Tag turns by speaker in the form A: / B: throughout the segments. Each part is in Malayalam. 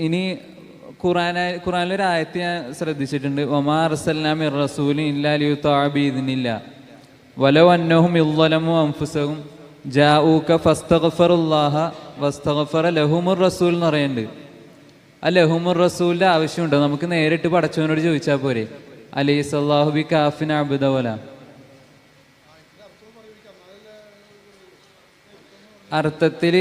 A: ഇനി ഖുറാന ഖുറാനിലൊരു ആയത്ത് ഞാൻ ശ്രദ്ധിച്ചിട്ടുണ്ട്. ഒമാ അർസൽനാമി ഇല്ലാലിയു താബീദിനില്ല വലോ അന്നഹും ഇല്ലമു അംഫുസഹും ജാഊക ഫസ്തഗഫറുല്ലാഹ വസ്തഗഫറ ലഹുമുർ റസൂൽ എന്ന് പറയുന്നുണ്ട്. ആ ലഹുമുർ റസൂലിന്റെ ആവശ്യമുണ്ടോ? നമുക്ക് നേരിട്ട് പടച്ചവനോട് ചോദിച്ചാൽ പോരെ. അലൈഹി അള്ളാഹു ബി കാഫിൻ അബുദവല അർത്ഥത്തിൽ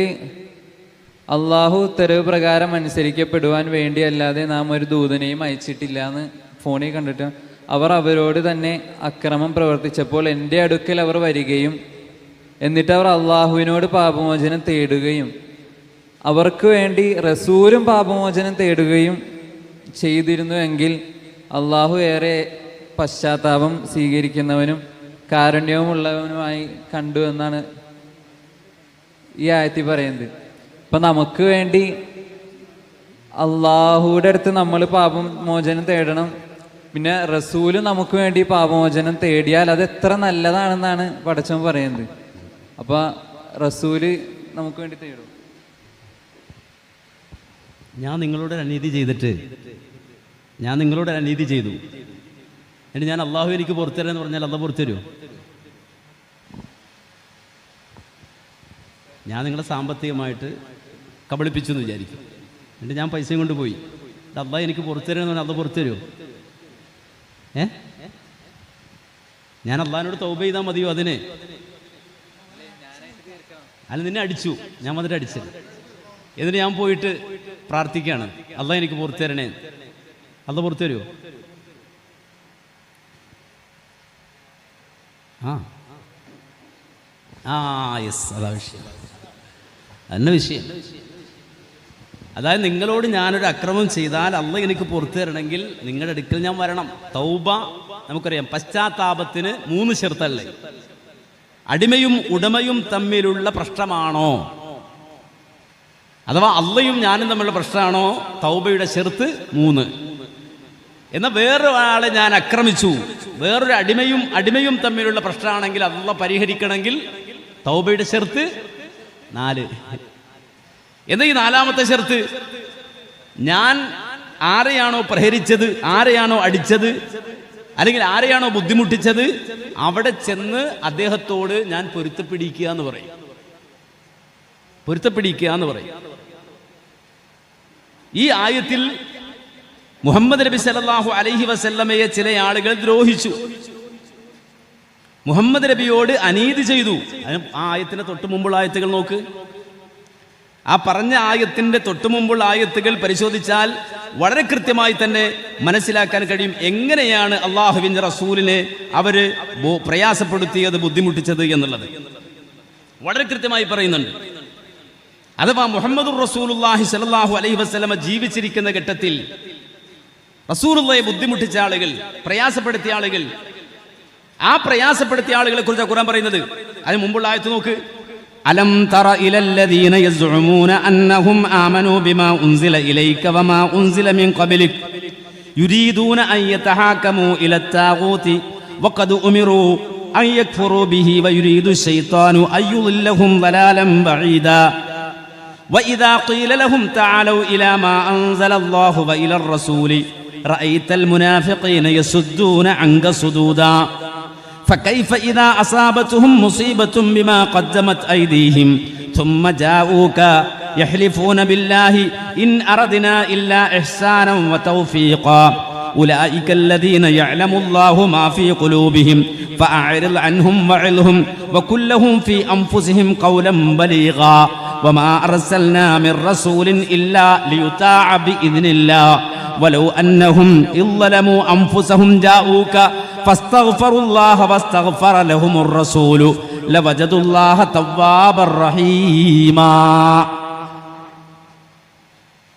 A: അള്ളാഹു ഉത്തരവ് പ്രകാരം അനുസരിക്കപ്പെടുവാൻ വേണ്ടിയല്ലാതെ നാം ഒരു ദൂതനെയും അയച്ചിട്ടില്ല എന്ന് ഫോണിൽ കണ്ടിട്ട് അവർ അവരോട് തന്നെ അക്രമം പ്രവർത്തിച്ചപ്പോൾ എന്റെ അടുക്കൽ അവർ വരികയും എന്നിട്ട് അവർ അള്ളാഹുവിനോട് പാപമോചനം തേടുകയും അവർക്ക് വേണ്ടി റസൂലും പാപമോചനം തേടുകയും ചെയ്തിരുന്നുവെങ്കിൽ അള്ളാഹു ഏറെ പശ്ചാത്താപം സ്വീകരിക്കുന്നവനും കാരുണ്യവുമുള്ളവനുമായി കണ്ടു എന്നാണ് ഈ ആയത്തി പറയുന്നത്. ഇപ്പൊ നമുക്ക് വേണ്ടി അള്ളാഹുവിടെ അടുത്ത് നമ്മൾ പാപം മോചനം തേടണം. പിന്നെ റസൂൽ നമുക്ക് വേണ്ടി പാപമോചനം തേടിയാൽ അത് എത്ര നല്ലതാണെന്നാണ് പടച്ചവൻ പറയുന്നത്. അപ്പൊ റസൂൽ നമുക്ക് വേണ്ടി തേടും.
B: ഞാൻ നിങ്ങളോട് അനീതി ചെയ്തിട്ട് ഞാൻ നിങ്ങളോട് അനീതി ചെയ്തു. എന്നിട്ട് ഞാൻ അള്ളാഹു എനിക്ക് പുറത്തുതരാന്ന് പറഞ്ഞാൽ അല്ല പുറത്തുതരുമോ ഞാൻ നിങ്ങളെ സാമ്പത്തികമായിട്ട് കബളിപ്പിച്ചു എന്ന് വിചാരിക്കും. എന്നിട്ട് ഞാൻ പൈസയും കൊണ്ട് പോയി. അല്ല എനിക്ക് എനിക്ക് പുറത്തുതരുമെന്ന് പറഞ്ഞാൽ അല്ല പുറത്തുതരുമോ ഏ? ഞാൻ അള്ളാഹിനോട് തൗബ ചെയ്താൽ മതിയോ അതിന്? അല്ല നിന്നെ അടിച്ചു. ഞാൻ വന്നിട്ട് അടിച്ചത് എന്നിട്ട് ഞാൻ പോയിട്ട് പ്രാർത്ഥിക്കുകയാണ് അല്ല എനിക്ക് പുറത്തു തരണേ അല്ല പുറത്തു തരുമോ ആ ആ യെസ് അതാ വിഷയം. അന്ന വിഷയം. അതായത് നിങ്ങളോട് ഞാനൊരു അക്രമം ചെയ്താൽ അല്ല എനിക്ക് പുറത്തു തരണമെങ്കിൽ നിങ്ങളുടെ അടുക്കൽ ഞാൻ വരണം. തൗബ നമുക്കറിയാം. പശ്ചാത്താപത്തിന് മൂന്ന് ചെറുത്തല്ലേ അടിമയും ഉടമയും തമ്മിലുള്ള പ്രശ്നമാണോ? അഥവാ അള്ളയും ഞാനും തമ്മിലുള്ള പ്രശ്നമാണോ? തൗബയുടെ ചെറുത്ത് മൂന്ന്. എന്നാൽ വേറൊരാളെ ഞാൻ ആക്രമിച്ചു വേറൊരു അടിമയും അടിമയും തമ്മിലുള്ള പ്രശ്നമാണെങ്കിൽ അള്ള പരിഹരിക്കണമെങ്കിൽ തൗബയുടെ ചെറുത്ത് നാല്. എന്നാ ഈ നാലാമത്തെ ചെറുത്ത് ഞാൻ ആരെയാണോ പ്രഹരിച്ചത് ആരെയാണോ അടിച്ചത് അല്ലെങ്കിൽ ആരെയാണോ ബുദ്ധിമുട്ടിച്ചത് അവിടെ ചെന്ന് അദ്ദേഹത്തോട് ഞാൻ പൊരുത്തപ്പിടിക്കുക എന്ന് പറയും. പൊരുത്തപ്പിടിക്കുക എന്ന് പറയും. ഈ ആയത്തിൽ മുഹമ്മദ് നബി സല്ലല്ലാഹു അലൈഹി വസല്ലമയെ ചില ആളുകൾ ദ്രോഹിച്ചു. മുഹമ്മദ് നബിയോട് അനീതി ചെയ്തു. ആ ആയത്തിന് തൊട്ട് മുമ്പുള്ള ആയത്തുകൾ നോക്ക്. ആ പറഞ്ഞ ആയത്തിന്റെ തൊട്ടു മുമ്പുള്ള ആയത്തുകൾ പരിശോധിച്ചാൽ വളരെ കൃത്യമായി തന്നെ മനസ്സിലാക്കാൻ കഴിയും എങ്ങനെയാണ് അള്ളാഹുവിന്റെ റസൂലിനെ അവർ ബോ- പ്രയാസപ്പെടുത്തിയത് ബുദ്ധിമുട്ടിച്ചത് എന്നുള്ളത്. വളരെ കൃത്യമായി പറയുന്നുണ്ട്. അഥവാ മുഹമ്മദുർ റസൂലുള്ളാഹി സലാഹു അലൈഹി വസ്ലമ ജീവിച്ചിരിക്കുന്ന ഘട്ടത്തിൽ റസൂലുള്ളയെ ബുദ്ധിമുട്ടിച്ച ആളുകൾ പ്രയാസപ്പെടുത്തിയ ആളുകൾ ആ പ്രയാസപ്പെടുത്തിയ ആളുകളെ കുറിച്ച് ഖുർആൻ പറയുന്നത്. അതിന് മുമ്പുള്ള ആയത്ത് നോക്ക്. ألم تر إلى الذين يزعمون أنهم آمنوا بما أنزل إليك وما أنزل من قبلك يريدون أن يتحاكموا إلى التاغوت وقد أمروا أن يكفروا به ويريد الشيطان أن يضلهم ضلالا بعيدا. وإذا قيل لهم تعالوا إلى ما أنزل الله وإلى الرسول رأيت المنافقين يسدون عنك صدودا. فكيف إذا أصابتهم مصيبة بما قدمت أيديهم؟ ثم جاءوك يحلفون بالله إن أردنا إلا إحسانا وتوفيقا. أولئك الذين يعلم الله ما في قلوبهم فأعرض عنهم وعظهم وكلهم في أنفسهم قولا بليغا. وما أرسلنا من رسول إلا ليطاع بإذن الله. ولو أنهم إذ ظلموا أنفسهم جاءوك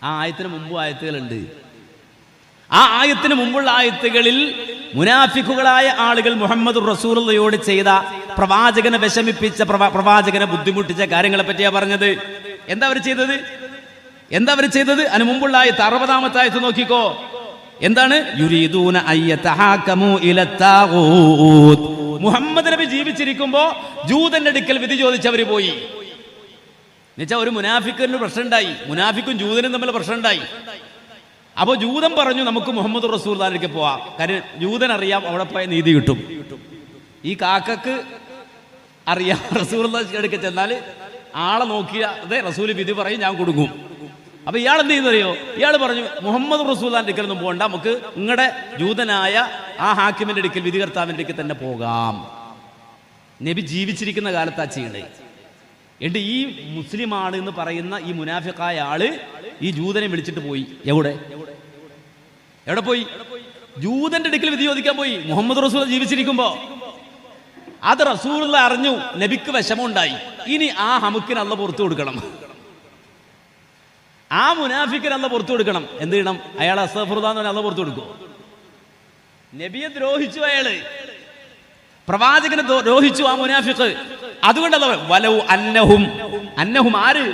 B: ആ ആയത്തിന് മുമ്പ് ആയത്തുകളുണ്ട്. ആ ആയത്തിന് മുമ്പുള്ള ആയത്തുകളിൽ മുനാഫിക്കുകളായ ആളുകൾ മുഹമ്മദ് റസൂലയോട് ചെയ്ത പ്രവാചകനെ വിഷമിപ്പിച്ച പ്രവാചകനെ ബുദ്ധിമുട്ടിച്ച കാര്യങ്ങളെ പറ്റിയാ പറഞ്ഞത്. എന്താ അവർ ചെയ്തത്? എന്താ അവർ ചെയ്തത്? അതിന് മുമ്പുള്ള ആയത്ത് അറുപതാമത്തെ ആയത്ത് നോക്കിക്കോ. എന്താണ്. മുഹമ്മദ് നബി ജീവിച്ചിരിക്കുമ്പോ ജൂതന്റെ അടുക്കൽ വിധി ചോദിച്ചവര് പോയി. എന്നുവെച്ചാൽ ഒരു മുനാഫിക്കറിന് പ്രശ്നം ഉണ്ടായി മുനാഫിക്കും ജൂതനും തമ്മിൽ പ്രശ്നം ഉണ്ടായി അപ്പോൾ ജൂതൻ പറഞ്ഞു നമുക്ക് മുഹമ്മദ് റസൂൽക്ക് പോവാം. കാര്യം ജൂതൻ അറിയാം അവിടെ പോയ നീതി കിട്ടും. ഈ കാക്കക്ക് അറിയാം റസൂർ അടുക്കൽ ചെന്നാൽ ആളെ നോക്കിയാതെ റസൂൽ വിധി പറയും ഞാൻ കൊടുക്കും അപ്പൊ ഇയാൾ എന്ത് ചെയ്യുന്നറിയോ? ഇയാൾ പറഞ്ഞു മുഹമ്മദ് റസൂലാന്റെ അടുക്കലൊന്നും പോകണ്ട നമുക്ക് നിങ്ങളുടെ ജൂതനായ ആ ഹാക്കിമിന്റെ അടുക്കൽ വിധികർത്താവിന്റെ അടുക്കൽ തന്നെ പോകാം. നബി ജീവിച്ചിരിക്കുന്ന കാലത്താ ചെയ്യണേ. എന്നിട്ട് ഈ മുസ്ലിമാണ് എന്ന് പറയുന്ന ഈ മുനാഫിക്കായ ആൾ ഈ ജൂതനെ വിളിച്ചിട്ട് പോയി. എവിടെ? എവിടെ പോയി? ജൂതന്റെ അടുക്കൽ വിധി ചോദിക്കാൻ പോയി. മുഹമ്മദ് റസൂൽ ജീവിച്ചിരിക്കുമ്പോ. അത് റസൂൽ അറിഞ്ഞു നബിക്ക് വിഷമമുണ്ടായി. ഇനി ആ ഹമുക്കിന് അല്ല പുറത്തു കൊടുക്കണം. ആ മുനാഫിക്കൻ അല്ല പുറത്തു കൊടുക്കണം. എന്ത് ചെയ്യണം? അയാൾ അസഫുർദാന്ന് അല്ല പുറത്തു കൊടുക്കും. നബിയെ ദ്രോഹിച്ചു അയാൾ. പ്രവാചകനെ ദ്രോ- ദ്രോഹിച്ചു ആ മുനാഫിക്ക്. അതുകൊണ്ടല്ല വലവു അന്നഹും. അന്നഹും ആര്?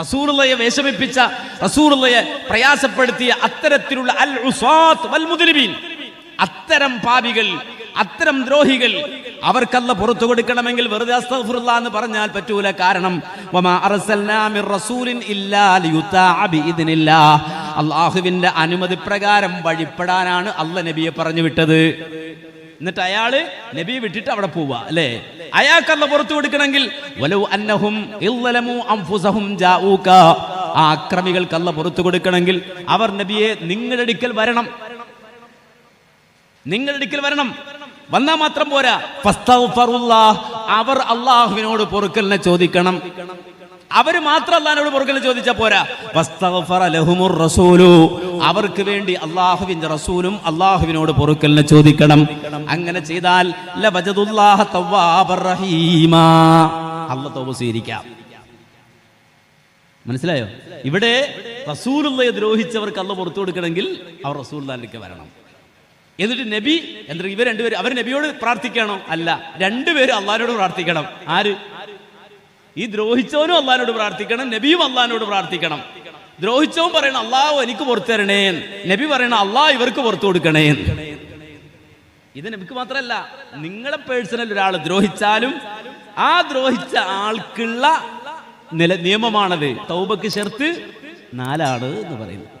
B: റസൂറുള്ളയെ വേഷമിപ്പിച്ച റസൂറുള്ളയെ പ്രയാസപ്പെടുത്തിയ അത്തരത്തിലുള്ള അൽ ഉസാത്ത് വൽ അത്തരം പാപികൾ അത്തരം ദ്രോഹികൾ അവർക്കല്ല പുറത്തു കൊടുക്കണമെങ്കിൽ വെറുതെ അസ്തഗ്ഫിറുല്ലാ എന്ന് പറഞ്ഞാൽ പറ്റൂല. കാരണം അള്ളാഹുവിന്റെ അനുമതി പ്രകാരം വഴിപ്പെടാനാണ് അല്ല നബിയെ പറഞ്ഞു വിട്ടത്. എന്നിട്ട് അയാൾ നബിയെ വിട്ടിട്ട് അവിടെ പോവാ അല്ലേ? അയാൾക്കല്ല പുറത്തു കൊടുക്കണമെങ്കിൽ ആ അക്രമികൾക്കല്ല പുറത്തു കൊടുക്കണമെങ്കിൽ അവർ നബിയെ നിങ്ങളുടെ അടുക്കൽ വരണം. നിങ്ങളുടെ അടുക്കൽ വരണം. വന്നാൽ മാത്രം പോരാ. അവർ അള്ളാഹുവിനോട് പൊറുക്കലിനെ ചോദിക്കണം. അവർ മാത്രം അള്ളാഹിനോട് പൊറുക്കലിനെ ചോദിച്ചാൽ പോരാ. റസൂലു. അവർക്ക് വേണ്ടി അള്ളാഹുവിന്റെ റസൂലും അള്ളാഹുവിനോട് പൊറുക്കലിനെ ചോദിക്കണം. അങ്ങനെ ചെയ്താൽ അള്ളാഹു തൗബ സ്വീകരിക്കാം. മനസ്സിലായോ? ഇവിടെ റസൂലുള്ളയെ ദ്രോഹിച്ചവർക്ക് അല്ല പുറത്തു കൊടുക്കണമെങ്കിൽ അവർ റസൂൽ വരണം. എന്നിട്ട് നബി എന്നിട്ട് ഇവർ രണ്ടുപേരും അവർ നബിയോട് പ്രാർത്ഥിക്കണോ? അല്ല. രണ്ടുപേരും അള്ളഹാനോട് പ്രാർത്ഥിക്കണം. ആര്? ഈ ദ്രോഹിച്ചവനും അള്ളഹാനോട് പ്രാർത്ഥിക്കണം നബിയും അള്ളഹാനോട് പ്രാർത്ഥിക്കണം. ദ്രോഹിച്ചവൻ പറയണം അള്ളാഹു എനിക്ക് പുറത്തു തരണേ നബി പറയണം അള്ളാഹ് ഇവർക്ക് പുറത്തു കൊടുക്കണേ ഇത് നബിക്ക് മാത്രമല്ല നിങ്ങളെ പേഴ്സണൽ ഒരാൾ ദ്രോഹിച്ചാലും ആ ദ്രോഹിച്ച ആൾക്കുള്ള നില നിയമമാണത്. തൗബക്ക് ചേർത്ത് നാലാണ് എന്ന് പറയുന്നത്.